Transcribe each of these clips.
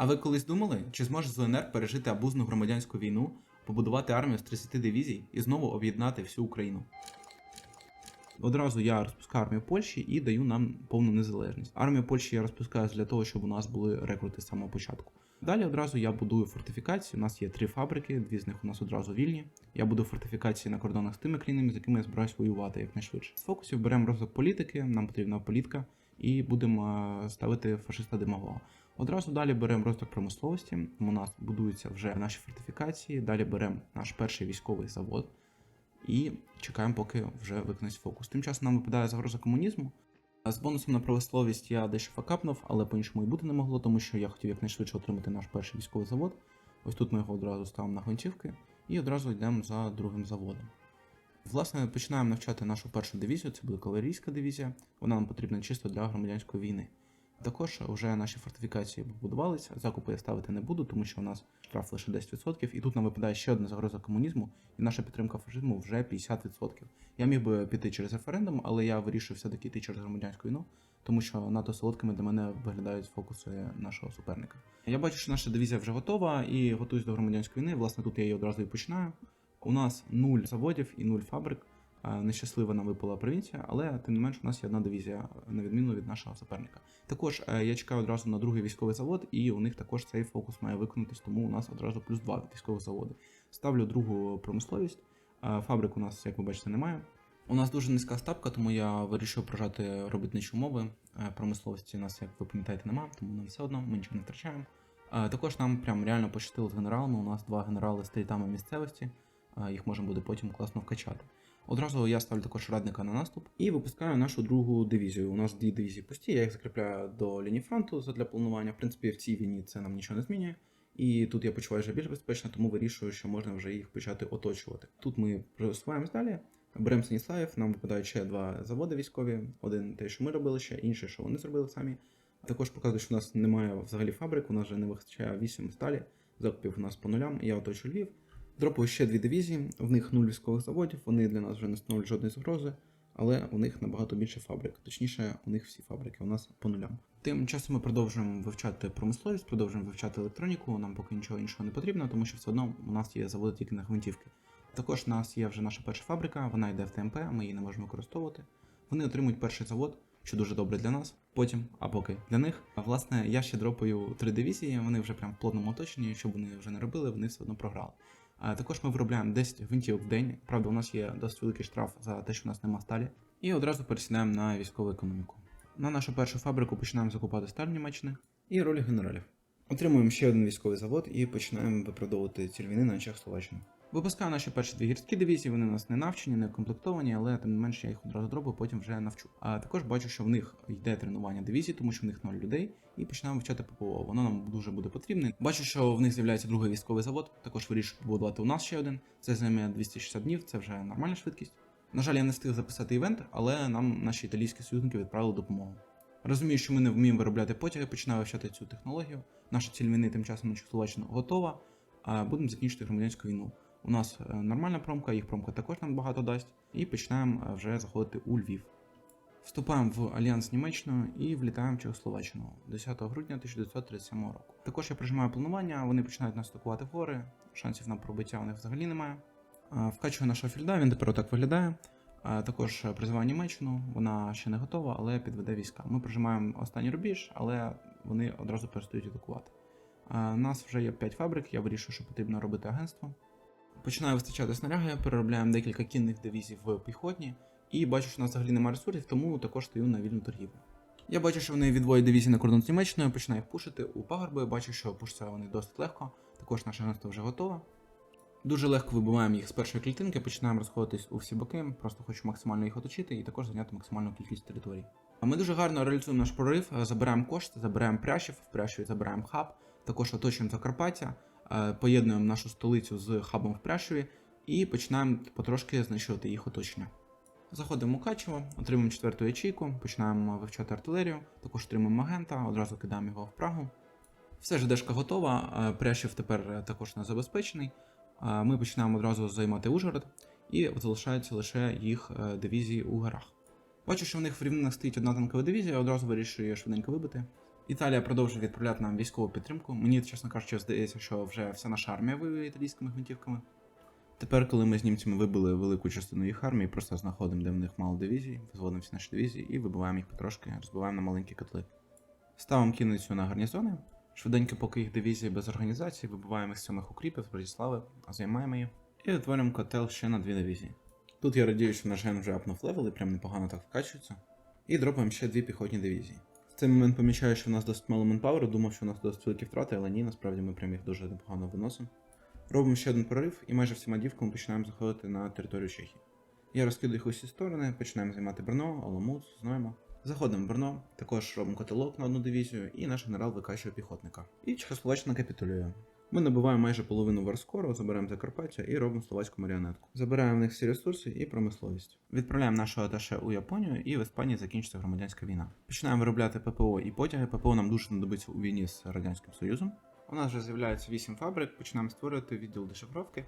А ви колись думали, чи зможе ЗУНР пережити абузну громадянську війну, побудувати армію з 30 дивізій і знову об'єднати всю Україну? Одразу я розпускаю армію Польщі і даю нам повну незалежність. Армію Польщі я розпускаю для того, щоб у нас були рекрути з самого початку. Далі одразу я будую фортифікації. У нас є три фабрики, дві з них у нас одразу вільні. Я буду фортифікації на кордонах з тими країнами, з якими я збираюсь воювати якнайшвидше. З фокусів беремо розвиток політики, нам потрібна політика, і будемо ставити фашиста демагога. Одразу далі беремо розвиток промисловості. У нас будуються вже наші фортифікації. Далі беремо наш перший військовий завод і чекаємо, поки вже виконать фокус. Тим часом нам випадає загроза комунізму. З бонусом на правословість я дещо факапнув, але по-іншому і бути не могло, тому що я хотів якнайшвидше отримати наш перший військовий завод. Ось тут ми його одразу ставимо на гвинтівки і одразу йдемо за другим заводом. Власне, починаємо навчати нашу першу дивізію, це буде кавалерійська дивізія. Вона нам потрібна чисто для громадянської війни. Також вже наші фортифікації побудувалися. Закупи я ставити не буду, тому що у нас штраф лише 10%, і тут нам випадає ще одна загроза комунізму, і наша підтримка фашизму вже 50%. Я міг би піти через референдум, але я вирішив все-таки йти через громадянську війну, тому що надто солодкими для мене виглядають фокуси нашого суперника. Я бачу, що наша дивізія вже готова і готуюсь до громадянської війни. Власне, тут я її одразу і починаю. У нас нуль заводів і нуль фабрик. Е, Нещаслива нам випала провінція, але тим не менш у нас є одна дивізія, на відміну від нашого суперника. Також е, я чекаю одразу на другий військовий завод, і у них також цей фокус має виконатись, тому у нас одразу плюс два військових заводи. Ставлю другу промисловість. Е, Фабрик у нас, як ви бачите, немає. У нас дуже низька ставка, тому я вирішив прожати робітничі умови. Промисловості у нас, як ви пам'ятаєте, немає, тому нам все одно, ми нічого не втрачаємо. Також нам прям реально пощастило з генералами. У нас два генерали з стрітами місцевості. Їх можна буде потім класно вкачати. Одразу я ставлю також радника на наступ і випускаю нашу другу дивізію. У нас дві дивізії пусті, я їх закріпляю до лінії фронту для планування. В принципі, в цій війні це нам нічого не змінює. І тут я почуваю вже більш безпечно, тому вирішую, що можна вже їх почати оточувати. Тут ми просуваємось далі. Беремо Станіславів, нам випадають ще два заводи військові. Один те, що ми робили ще, інший, що вони зробили самі. Також показує, що у нас немає взагалі фабрик, у нас вже не вистачає 8 сталі, закупів у нас по нулям. Я оточу Львів. Дропаю ще дві дивізії, в них нуль військових заводів, вони для нас вже не становлять жодної загрози, але у них набагато більше фабрик. Точніше, у них всі фабрики, у нас по нулям. Тим часом ми продовжуємо вивчати промисловість, продовжуємо вивчати електроніку. Нам поки нічого іншого не потрібно, тому що все одно у нас є заводи тільки на гвинтівки. Також у нас є вже наша перша фабрика, вона йде в ТМП, ми її не можемо використовувати. Вони отримують перший завод, що дуже добре для нас. Потім, а поки для них. А власне, я ще дропаю три дивізії, вони вже прям в плотному оточенні, що б вони вже не робили, вони все одно програли. Також ми виробляємо 10 гвинтівок в день. Правда, у нас є досить великий штраф за те, що у нас нема сталі. І одразу пересідаємо на військову економіку. На нашу першу фабрику починаємо закупати сталь Німеччини і ролі генералів. Отримуємо ще один військовий завод і починаємо виправдовувати ціль війни на очах Словаччини. Випускаю наші перші дві гірські дивізії, вони у нас не навчені, не комплектовані, але тим не менше я їх одразу дроблю, потім вже навчу. А також бачу, що в них йде тренування дивізій, тому що в них ноль людей, і починаємо вивчати ППО. Воно нам дуже буде потрібне. Бачу, що в них з'являється другий військовий завод. Також вирішую побудувати у нас ще один. Це займе 260 днів, це вже нормальна швидкість. На жаль, я не встиг записати івент, але нам наші італійські союзники відправили допомогу. Розумію, що ми не вміємо виробляти потяги, починаю вивчати цю технологію. Наша ціль війни тим часом на Чехословаччину готова. А будемо закінчити громадянську війну. У нас е, нормальна промка, їх промка також нам багато дасть, і починаємо е, вже заходити у Львів. Вступаємо в альянс з Німеччиною і влітаємо в Чехословаччину 10 грудня 1937 року. Також я прижимаю планування, вони починають нас атакувати в гори, шансів на пробиття у них взагалі немає. А, Вкачую нашого фільда, він тепер отак виглядає. Також призиваю Німеччину, вона ще не готова, але підведе війська. Ми прижимаємо останній рубіж, але вони одразу перестають атакувати. У нас вже є 5 фабрик, я вирішую, що потрібно робити агентство. Починаю вистачати снаряги, переробляємо декілька кінних дивізій в піхотні, і бачу, що у нас взагалі немає ресурсів, тому також стою на вільну торгівлю. Я бачу, що вони відводять дивізії на кордон з Німеччиною, починаю їх пушити у пагорби, бачу, що пушаться вони досить легко, також наше агентство вже готове. Дуже легко вибиваємо їх з першої клітинки, починаємо розходитись у всі боки, просто хочу максимально їх оточити і також зайняти максимальну кількість територій. А Ми дуже гарно реалізуємо наш прорив, забираємо кошти, забираємо прящів, в прящі забираємо хаб, також оточуємо Закарпаття, поєднуємо нашу столицю з хабом в Прящеві і починаємо потрошки знищувати їх оточення. Заходимо у Качево, отримуємо четверту ячейку, починаємо вивчати артилерію, також отримуємо агента, одразу кидаємо його в Прагу. Все ЖДшка готова, е, Прящів тепер е, також не забезпечений. Е, Ми починаємо одразу займати Ужгород, і залишаються лише їх е, дивізії у горах. Бачу, що в них в рівнинах стоїть одна танкова дивізія, одразу вирішую її швиденько вибити. Італія продовжує відправляти нам військову підтримку. Мені, чесно кажучи, здається, що вже вся наша армія воює італійськими гвинтівками. Тепер, коли ми з німцями вибили велику частину їх армії, просто знаходимо, де в них мало дивізій, зводимо всі наші дивізії і вибиваємо їх потрошки, розбиваємо на маленькі котли. Ставимо кінницю на гарнізони. Швиденько, поки їх дивізії без організації, вибиваємо їх з самих укріпів з Братислави, займаємо її і утворюємо котел ще на дві дивізії. Тут я радію, що наш ген вже апнув левел і прям непогано так вкачується. І дропаємо ще дві піхотні дивізії. Цей момент помічаю, що в нас досить мало манпаверу, думав, що у нас досить великі втрати, але ні, насправді ми прям їх дуже непогано виносимо. Робимо ще один прорив і майже всіма дівками починаємо заходити на територію Чехії. Я розкидаю їх усі сторони, починаємо займати Брно, Оламут, знаємо. Заходимо в Брно, також робимо котелок на одну дивізію, і наш генерал викачує піхотника. І Чехословаччина капітулює. Ми набуваємо майже половину Варскору, забираємо Закарпаття і робимо словацьку маріонетку. Забираємо в них всі ресурси і промисловість. Відправляємо нашого аташе у Японію, і в Іспанії закінчиться громадянська війна. Починаємо виробляти ППО і потяги. ППО нам дуже знадобиться у війні з Радянським Союзом. У нас вже з'являється 8 фабрик, починаємо створювати відділ дешифровки,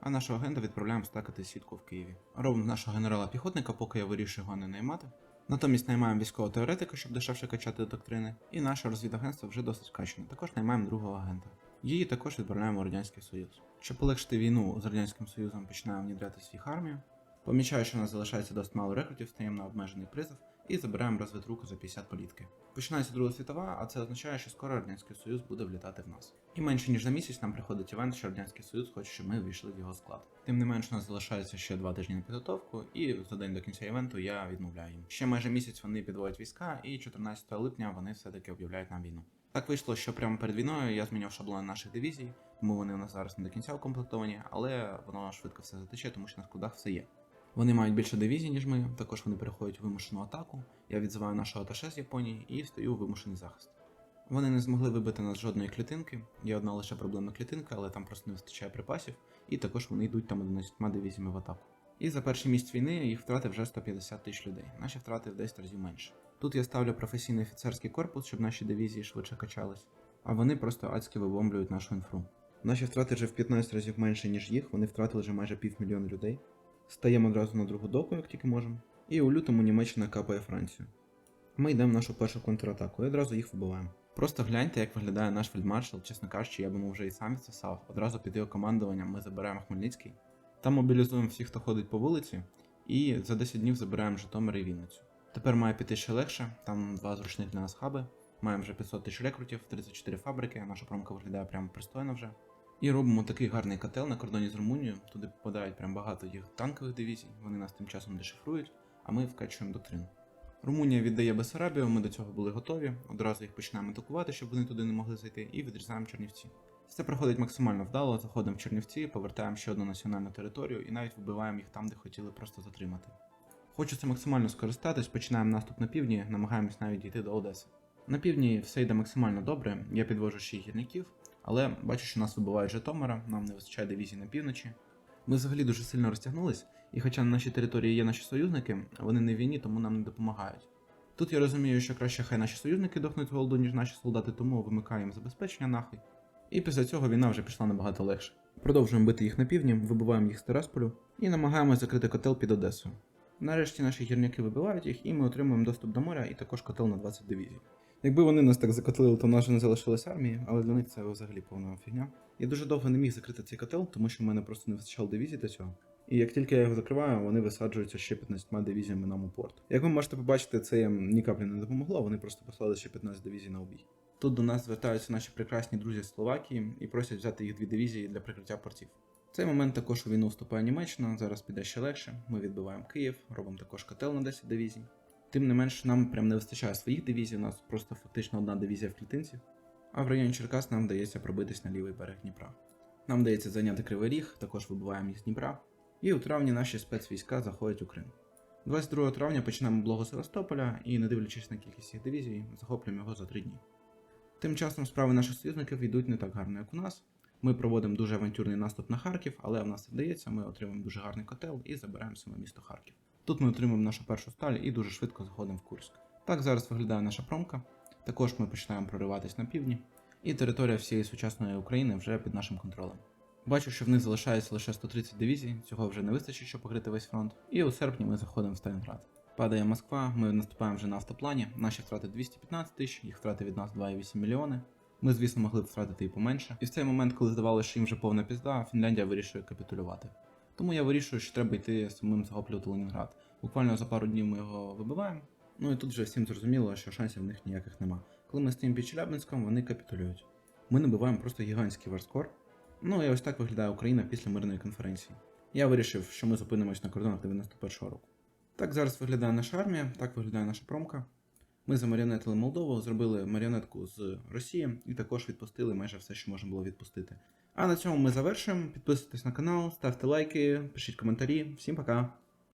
а нашого агента відправляємо стакати сітку в Києві. Робимо нашого генерала піхотника, поки я вирішую його не наймати. Натомість наймаємо військового теоретика, щоб дешевше качати доктрини, і наше розвідагентство вже досить качане. Також наймаємо другого агента. Її також відправляємо у Радянський Союз. Щоб полегшити війну з Радянським Союзом, починаємо внідряти свій армію. Помічаю, що у нас залишається досить мало рекрутів, стаємо на обмежений призов і забираємо розвитруку за 50 політки. Починається Друга світова, а це означає, що скоро Радянський Союз буде влітати в нас. І менше ніж за місяць нам приходить івент, що Радянський Союз хоче, щоб ми увійшли в його склад. Тим не менш, у нас залишається ще два тижні на підготовку, і за день до кінця івенту я відмовляю їм. Ще майже місяць вони підводять війська, і 14 липня вони все-таки об'являють нам війну. Так вийшло, що прямо перед війною я зміняв шаблони наших дивізій, тому вони у нас зараз не до кінця укомплектовані, але воно швидко все затече, тому що на складах все є. Вони мають більше дивізій, ніж ми, також вони переходять у вимушену атаку. Я відзиваю нашого аташе з Японії і стою у вимушений захист. Вони не змогли вибити нас жодної клітинки, є одна лише проблемна клітинка, але там просто не вистачає припасів, і також вони йдуть там 11 дивізіями в атаку. І за перший місяць війни їх втрати вже 150 тисяч людей, наші втрати в 10 разів менше. Тут я ставлю професійний офіцерський корпус, щоб наші дивізії швидше качались, а вони просто адськи вибомблюють нашу інфру. Наші втрати вже в 15 разів менше, ніж їх, вони втратили вже майже півмільйона людей. Стаємо одразу на другу доку, як тільки можемо. І у лютому Німеччина капає Францію. Ми йдемо в нашу першу контратаку і одразу їх вибиваємо. Просто гляньте, як виглядає наш фельдмаршал, чесно кажучи, я би вже і сам відсосав. Одразу під його командуванням ми забираємо Хмельницький. Там мобілізуємо всіх, хто ходить по вулиці, і за 10 днів забираємо Житомир і Вінницю. Тепер має піти ще легше, там два зручних для нас хаби. Маємо вже 500 тисяч рекрутів, 34 фабрики, наша промка виглядає прямо пристойно вже. І робимо такий гарний котел на кордоні з Румунією. Туди попадають прям багато їх танкових дивізій, вони нас тим часом дешифрують, а ми вкачуємо доктрину. Румунія віддає Бесарабію, ми до цього були готові. Одразу їх починаємо атакувати, щоб вони туди не могли зайти, і відрізаємо Чернівці. Все проходить максимально вдало, заходимо в Чернівці, повертаємо ще одну національну територію і навіть вибиваємо їх там, де хотіли просто затримати. Хочеться максимально скористатись, починаємо наступ на півдні, намагаємось навіть дійти до Одеси. На півдні все йде максимально добре, я підвожу ще гірників, але бачу, що нас вибивають Житомира, нам не вистачає дивізій на півночі. Ми взагалі дуже сильно розтягнулись, і хоча на нашій території є наші союзники, вони не в війні, тому нам не допомагають. Тут я розумію, що краще хай наші союзники дохнуть голоду, ніж наші солдати, тому вимикаємо забезпечення нахуй. І після цього війна вже пішла набагато легше. Продовжуємо бити їх на півдні, вибиваємо їх з Терасполю і намагаємось закрити котел під Одесою. Нарешті наші гірники вибивають їх, і ми отримуємо доступ до моря і також котел на 20 дивізій. Якби вони нас так закотлили, то в нас же не залишилось армії, але для них це взагалі повна фігня. Я дуже довго не міг закрити цей котел, тому що в мене просто не вистачало дивізій до цього. І як тільки я його закриваю, вони висаджуються ще 15 дивізіями нам у порт. Як ви можете побачити, це їм ні каплі не допомогло, вони просто послали ще 15 дивізій на обій. Тут до нас звертаються наші прекрасні друзі з Словакії і просять взяти їх дві дивізії для прикриття портів. В цей момент також у війну вступає Німеччина, зараз піде ще легше. Ми відбиваємо Київ, робимо також котел на 10 дивізій. Тим не менш, нам прям не вистачає своїх дивізій, у нас просто фактично одна дивізія в клітинці. А в районі Черкас нам вдається пробитись на лівий берег Дніпра. Нам вдається зайняти Кривий Ріг, також вибиваємо їх з Дніпра. І у травні наші спецвійська заходять у Крим. 22 травня починаємо блогу Севастополя і, не дивлячись на кількість їх дивізій, захоплюємо його за три дні. Тим часом справи наших союзників йдуть не так гарно, як у нас. Ми проводимо дуже авантюрний наступ на Харків, але в нас вдається, ми отримуємо дуже гарний котел і забираємо саме місто Харків. Тут ми отримуємо нашу першу сталь і дуже швидко заходимо в Курськ. Так зараз виглядає наша промка. Також ми починаємо прориватись на півдні, і територія всієї сучасної України вже під нашим контролем. Бачу, що в них залишається лише 130 дивізій, цього вже не вистачить, щоб покрити весь фронт. І у серпні ми заходимо в Сталінград. Падає Москва, ми наступаємо вже на автоплані. Наші втрати 215 тисяч, їх втрати від нас 2,8 мільйони. Ми, звісно, могли б втратити і поменше. І в цей момент, коли здавалося, що їм вже повна пізда, Фінляндія вирішує капітулювати. Тому я вирішую, що треба йти самим захоплювати Ленінград. Буквально за пару днів ми його вибиваємо. Ну і тут вже всім зрозуміло, що шансів в них ніяких нема. Коли ми стоїмо під Челябинськом, вони капітулюють. Ми набиваємо просто гігантський варскор. Ну і ось так виглядає Україна після мирної конференції. Я вирішив, що ми зупинимось на кордонах 91-го року. Так зараз виглядає наша армія, так виглядає наша промка. Ми замаріонетили Молдову, зробили маріонетку з Росії і також відпустили майже все, що можна було відпустити. А на цьому ми завершуємо. Підписуйтесь на канал, ставте лайки, пишіть коментарі. Всім пока!